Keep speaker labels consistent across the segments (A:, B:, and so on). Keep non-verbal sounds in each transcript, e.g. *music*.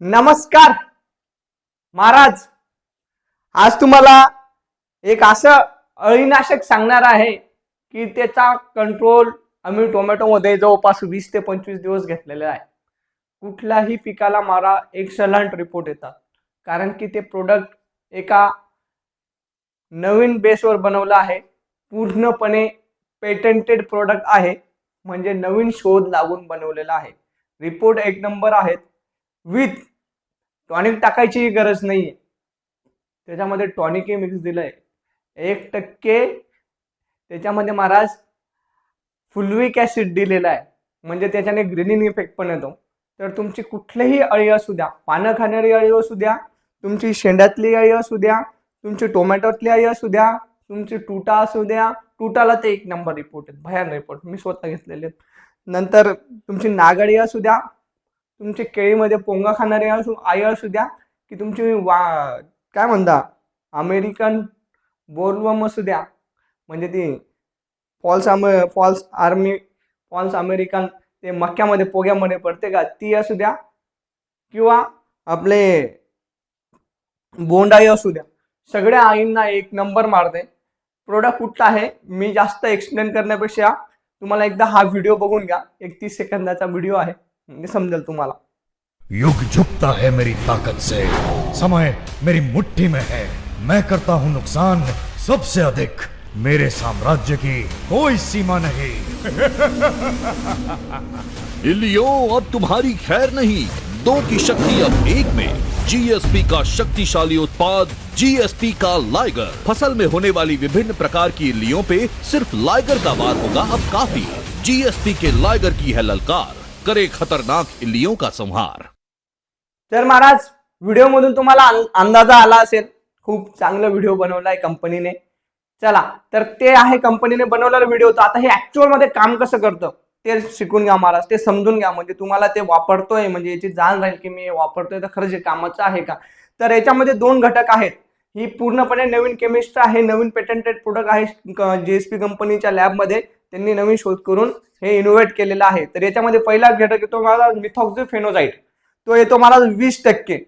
A: नमस्कार. महाराज आज तुम्हाला एक असं अळीनाशक सांगणार आहे की त्याचा कंट्रोल आम्ही टोमॅटोमध्ये जवळपास वीस ते पंचवीस दिवस घेतलेले आहे. कुठल्याही पिकाला मारा एक्सलंट रिपोर्ट येतात. कारण की ते प्रोडक्ट एका नवीन बेसवर बनवलं आहे. पूर्णपणे पेटंटेड प्रोडक्ट आहे. म्हणजे नवीन शोध लागून बनवलेला आहे. रिपोर्ट एक नंबर आहेत. विथ टॉनिक टाकायची गरज नाही आहे त्याच्यामध्ये टॉनिकही मिक्स दिलं आहे एक टक्के त्याच्यामध्ये महाराज फुलविक ॲसिड दिलेला आहे. म्हणजे त्याच्याने ग्रीनिंग इफेक्ट पण येतो. तर तुमची कुठलीही अळी असू द्या पानं खाणारी अळी असू द्या तुमची शेंड्यातली अळी असू द्या तुमची टोमॅटोतली अळी असू द्या तुमची टुटा असू द्या टुटाला ते एक नंबर रिपोर्ट आहेत. भयान रिपोर्ट मी स्वतः घेतलेले आहेत. नंतर तुमची नागळी असू द्या तुमच्या केळीमध्ये पोंगा खाणारी असू आई असू द्या की तुमची वा काय म्हणता अमेरिकन बोरवम असू द्या म्हणजे ती फॉल्स आम फॉल्स आर्मी फॉल्स अमेरिकन ते मक्यामध्ये पोग्यामध्ये पडते का ती असू द्या किंवा आपले बोंडाई असू द्या सगळ्या आईंना एक नंबर मारते. प्रोडक्ट कुठला आहे मी जास्त एक्सप्लेन करण्यापेक्षा तुम्हाला एकदा हा व्हिडिओ बघून घ्या एक तीस सेकंदाचा व्हिडिओ आहे. समजेल तुम्हाला।
B: युग झुकता है मेरी ताकत से। समय मेरी मुट्ठी में है। मैं करता हूँ नुकसान सबसे अधिक। मेरे साम्राज्य की कोई सीमा नहीं। *laughs*
C: इलियो अब तुम्हारी खैर नहीं। दो की शक्ति अब एक में। जीएसपी का शक्तिशाली उत्पाद जीएसपी का लाइगर। फ़सल में होने वाली विभिन्न प्रकार की इल्लियों पे सिर्फ़ लाइगर का वार होगा अब काफ़ी। जीएसपी के लाइगर की है ललकार। करे खतरनाक इल्लियों का संहार?
A: तर महाराज व्हिडिओमधून तुम्हाला अंदाजा आला असेल. खूप चांगला व्हिडिओ बनवला आहे कंपनीने. चला तर ते आहे कंपनीने बनवलेला व्हिडिओ. तर आता हे ऍक्च्युअलमध्ये काम कसं करतं? ते शिकून घ्या महाराज ते समजून घ्या. म्हणजे तुम्हाला ते वापरतोय म्हणजे याची जाण राहील की मी वापरतोय तर खरंच हे कामाचं आहे का? तर याच्यामध्ये दोन घटक आहेत. ही पूर्णपणे नवीन केमिस्ट आहे नवीन पेटंटेड प्रोडक्ट आहे जीएसपी कंपनीच्या लॅबमध्ये त्यांनी नवीन शोध करून हे इनोव्हेट केलेलं आहे. तर याच्यामध्ये पहिला घटक येतो मला मिथॉक्झिफेनोजाईट तो येतो मला वीस टक्के.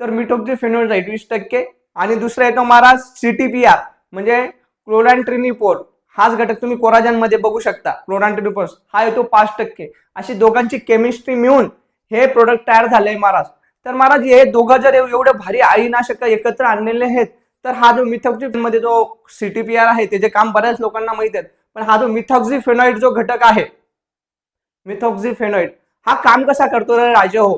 A: तर मिथॉक्झिफेनोजाईट वीस टक्के. आणि दुसरा येतो महाराज सीटीपीआर म्हणजे क्लोरॅन्ट्रिनिपोर हाच घटक तुम्ही कोराजनमध्ये बघू शकता. क्लोरॅन्ट्रिनिपोर हा येतो पाच टक्के. अशी दोघांची केमिस्ट्री मिळून हे प्रोडक्ट तयार झालंय महाराज. तर महाराज हे दोघं जर एवढे भारी आईनाशक एकत्र आणलेले आहेत तर हा जो मिथॉक्झी मध्ये जो सीटीपीआर आहे त्याचे काम बऱ्याच लोकांना माहीत आहेत पण हा जो मिथॉक्झिफेनॉइड जो घटक आहे मिथॉक्झिफेनॉइड हा काम कसा करतो रे राजे हो?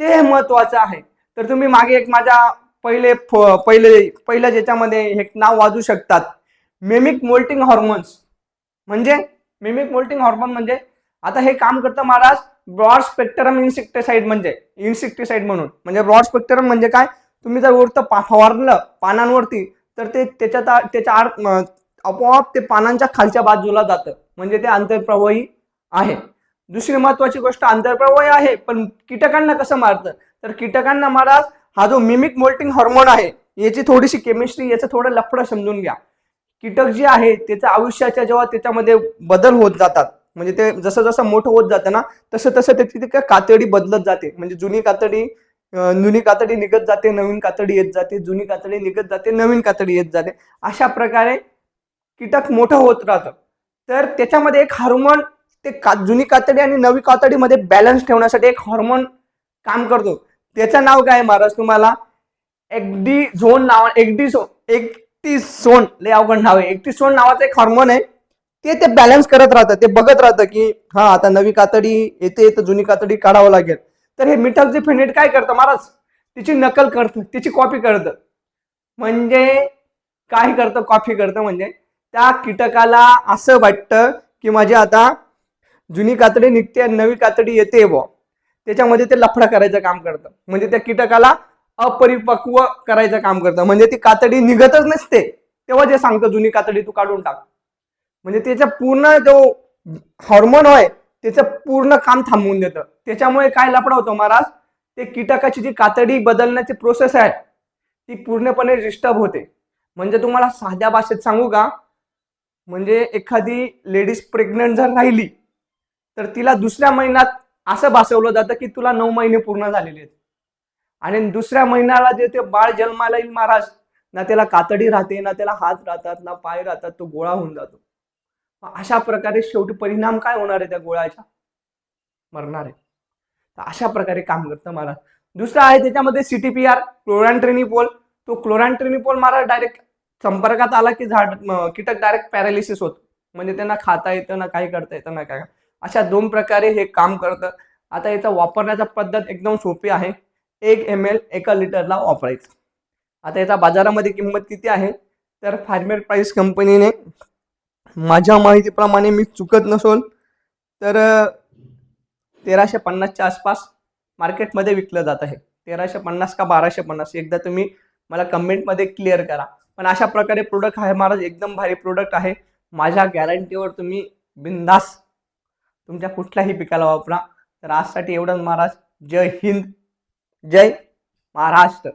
A: ते महत्वाचं आहे. तर तुम्ही मागे एक माझ्या पहिले फ- पहिले पहिल्या ज्याच्यामध्ये हे नाव वाजू शकतात. Mimic moulting hormones. म्हणजे? मेमिक मोल्टिंग हॉर्मोन म्हणजे? आता हे काम करतं महाराज ब्रॉड स्पेक्ट्रम इन्सेक्टिसाइड म्हणजे इन्सेक्टिसाइड म्हणून. म्हणजे ब्रॉड स्पेक्ट्रम म्हणजे काय? तुम्ही जर वरतं पा फवारलं पानांवरती तर ते त्याच्यात त्याच्या आर आपोआप ते पानांच्या खालच्या बाजूला जातं. म्हणजे ते आंतरप्रवाही आहे. दुसरी महत्वाची गोष्ट आंतरप्रवाही आहे पण कीटकांना कसं मारतं? तर कीटकांना महाराज हा जो मिमिक मोल्टिंग हॉर्मोन आहे याची थोडीशी केमिस्ट्री याचं थोडं लफडं समजून घ्या. कीटक जे आहे त्याचं आयुष्याच्या जेव्हा त्याच्यामध्ये बदल होत जातात म्हणजे ते जसं जसं मोठं होत जातं ना तसं तसं त्याची ती काय कातडी बदलत जाते. म्हणजे जुनी कातडी जुनी कातडी निघत जाते नवीन कातडी येत जाते जुनी कातडी निघत जाते नवीन कातडी येत जाते. अशा प्रकारे कीटक मोठं होत राहतं. तर त्याच्यामध्ये एक हार्मोन ते का जुनी कातडी आणि नवी कातडीमध्ये बॅलन्स ठेवण्यासाठी एक हॉर्मोन काम करतो. त्याचं नाव काय आहे महाराज तुम्हाला? एक्डी झोन नाव एकडी झोन एकटी सोन लय अवघड नाव आहे. एकटी सोन नावाचं एक हार्मोन आहे. ते ते बॅलन्स करत राहतं. ते बघत राहतं की हा आता नवी कातडी येते तर जुनी कातडी काढावं लागेल. तर हे मिठाचे काय करतं महाराज? तिची नकल करतं तिची कॉपी करतं. म्हणजे काय करतं? कॉपी करतं म्हणजे त्या कीटकाला असं वाटतं की माझी आता जुनी कातडी निघते आणि नवी कातडी येते बुवा. त्याच्यामध्ये ते लफडा करायचं काम करतं. म्हणजे त्या कीटकाला अपरिपक्व करायचं काम करतं. म्हणजे ती कातडी निघतच नसते. तेव्हा जे सांगतं जुनी कातडी तू काढून टाक. म्हणजे त्याचा पूर्ण जो हॉर्मोन होय त्याचं पूर्ण काम थांबवून देतं. त्याच्यामुळे काय लफडा होतो महाराज? ते कीटकाची जी कातडी बदलण्याची प्रोसेस आहे ती पूर्णपणे डिस्टर्ब होते. म्हणजे तुम्हाला साध्या भाषेत सांगू का? म्हणजे एखादी लेडीज प्रेग्नंट जर राहिली तर तिला दुसऱ्या महिन्यात असं भासवलं जातं की तुला नऊ महिने पूर्ण झालेले आहेत. आणि दुसऱ्या महिन्याला जे ते बाळ जन्माला येईल महाराज ना त्याला कातडी राहते ना त्याला हात राहतात ना पाय राहतात तो गोळा होऊन जातो. अशा प्रकारे शेवटी परिणाम काय होणार आहे त्या गोळ्याच्या मरणार आहे. तर अशा प्रकारे काम करतं महाराज. दुसरं आहे त्याच्यामध्ये सीटीपीआर क्लोरॅन्ट्रेनिपोल तो क्लोरॅन्ट्रेनिपोल महाराज डायरेक्ट संपर्कात आला की झाड कीटक डायरेक्ट पॅरालिसिस होतो. म्हणजे त्यांना खाता येतं ना काही करता येतं ना काय? अशा दोन प्रकारे हे काम करतं. आता याचा वापरण्याचा पद्धत एकदम सोपी आहे. एक एम एल एका लिटरला वापरायचं. आता याचा बाजारामध्ये किंमत किती आहे? तर फार्मेर प्राईस कंपनीने माझ्या माहितीप्रमाणे मी चुकत नसोल तर तेराशे पन्नासच्या आसपास मार्केटमध्ये विकलं जात आहे. तेराशे पन्नास का बाराशे पन्नास? एकदा तुम्ही मला कमेंटमध्ये क्लिअर करा. पण अशा प्रकारे प्रोडक्ट आहे. महाराज एकदम भारी प्रोडक्ट आहे. माझ्या गॅरंटीवर तुम्ही बिंदास तुमच्या कुठल्याही पिकाला वापरा. तर आजसाठी एवढंच महाराज. जय हिंद. जय महाराष्ट्र.